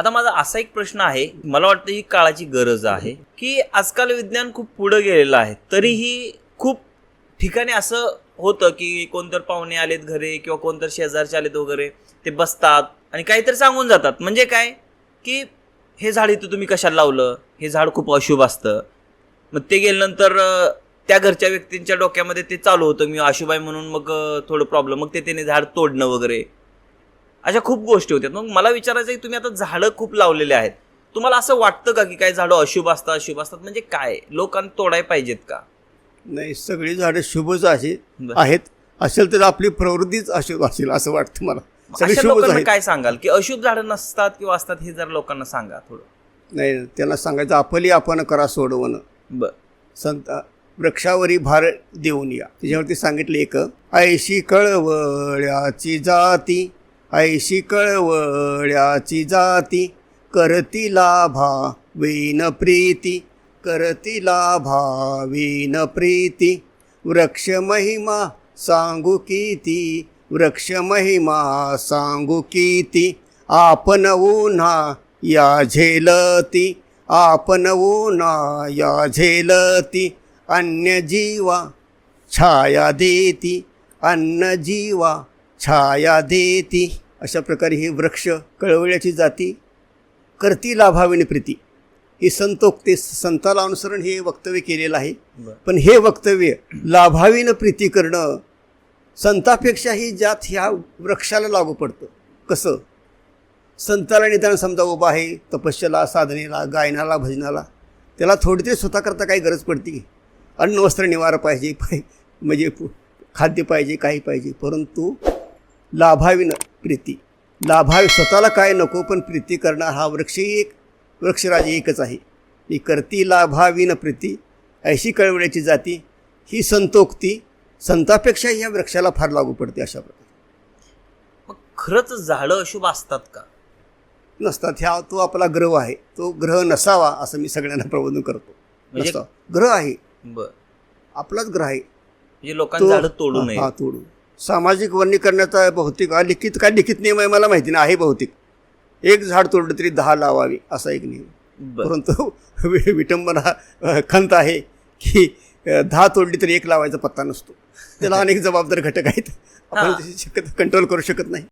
आता माझा असा एक प्रश्न आहे मला वाटतं ही काळाची गरज आहे की आजकाल विज्ञान खूप पुढे गेलेलं आहे तरीही खूप ठिकाणी असं होतं की कोणतर पाहुणे आलेत घरे किंवा कोणतर शेजारचे आलेत वगैरे ते बसतात आणि काहीतरी सांगून जातात. म्हणजे काय? की हे झाड इथं तुम्ही कशाला लावलं? हे झाड खूप अशुभ असतं. मग ते गेल्यानंतर त्या घरच्या व्यक्तींच्या डोक्यामध्ये ते चालू होतं मी अशुभ आहे म्हणून मग थोडं प्रॉब्लेम मग ते त्याने झाड तोडणं वगैरे. अशा खूप गोष्टी होत्या. मग मला विचारायचं की तुम्ही आता झाडं खूप लावलेले आहेत. तुम्हाला असं वाटतं का की काही झाडं अशुभ असतात अशुभ असतात? म्हणजे काय? लोकांना तोडाय पाहिजेत का? नाही सगळी झाडं शुभच बरं. आहेत. असेल तर आपली प्रवृत्तीच अशुभ असेल असं वाटतं मला. सगळी अशा शुभच लोकांना आहेत. काय सांगाल? की अशुभ झाडं नसतात किंवा असतात हे जर लोकांना सांगा थोडं. नाही त्यांना सांगायचं आपली आपण करा सोडवणं. बर. संत वृक्षावरी भार देऊन या. त्याच्यावरती सांगितलं एक ऐशी कळवळ्याची जाती ऐशी कळवळ्याची जाती. करती लाभा वीन प्रीती. करती लाभा वीन प्रीती. वृक्ष महिमा सांगू किती. वृक्ष महिमा सांगू किती. आपण उन्हा या झेलती. आपण उन्हा या झेलती. अन्य जीवा छाया देती. अन्न जीवा छाया देती अशा प्रकारे हे वृक्ष कळवळ्याची जाती करती लाभाविणी प्रीती. ही संतोक्ते संताला अनुसरण हे वक्तव्य केलेलं आहे. पण हे वक्तव्य लाभावीनं प्रीती करणं संतापेक्षाही जात ह्या वृक्षाला लागू पडतं. कसं? संताला निदान समजा उभा आहे तपस्याला साधनेला गायनाला भजनाला त्याला थोडी तरी स्वतः करता काही गरज पडते. अन्न वस्त्र निवार पाहिजे पाहि म्हणजे खाद्य पाहिजे काही पाहिजे परंतु लाभाविनं प्रीती. लाभावी स्वतःला काय नको पण प्रीती करणार हा वृक्षही एक वृक्षराज एकच आहे. ही करती लाभाविन प्रीती. ऐशी कळवळ्याची जाती ही संतोक्ती संतापेक्षा ह्या वृक्षाला फार लागू पडते अशा प्रकारे. मग खरंच झाडं अशुभ असतात का? नसतात. ह्या तो आपला ग्रह आहे. तो ग्रह नसावा असं मी सगळ्यांना प्रबोधन करतो. म्हणजे. ग्रह आहे. बर. आपलाच ग्रह आहे. म्हणजे लोकांनी झाडं तोडू नये हा तोडू. सामाजिक वनीकरणाचा भौतिक लिखित काय लिखित नियम आहे मला माहिती नाही आहे भौतिक. एक झाड तोडलं तरी दहा लावावी असा एक नियम. परंतु विटंबना खंत आहे की दहा तोडली तरी एक लावायचा पत्ता नसतो. त्याला अनेक जबाबदार घटक आहेत. आपण शक्यता कंट्रोल करू शकत नाही.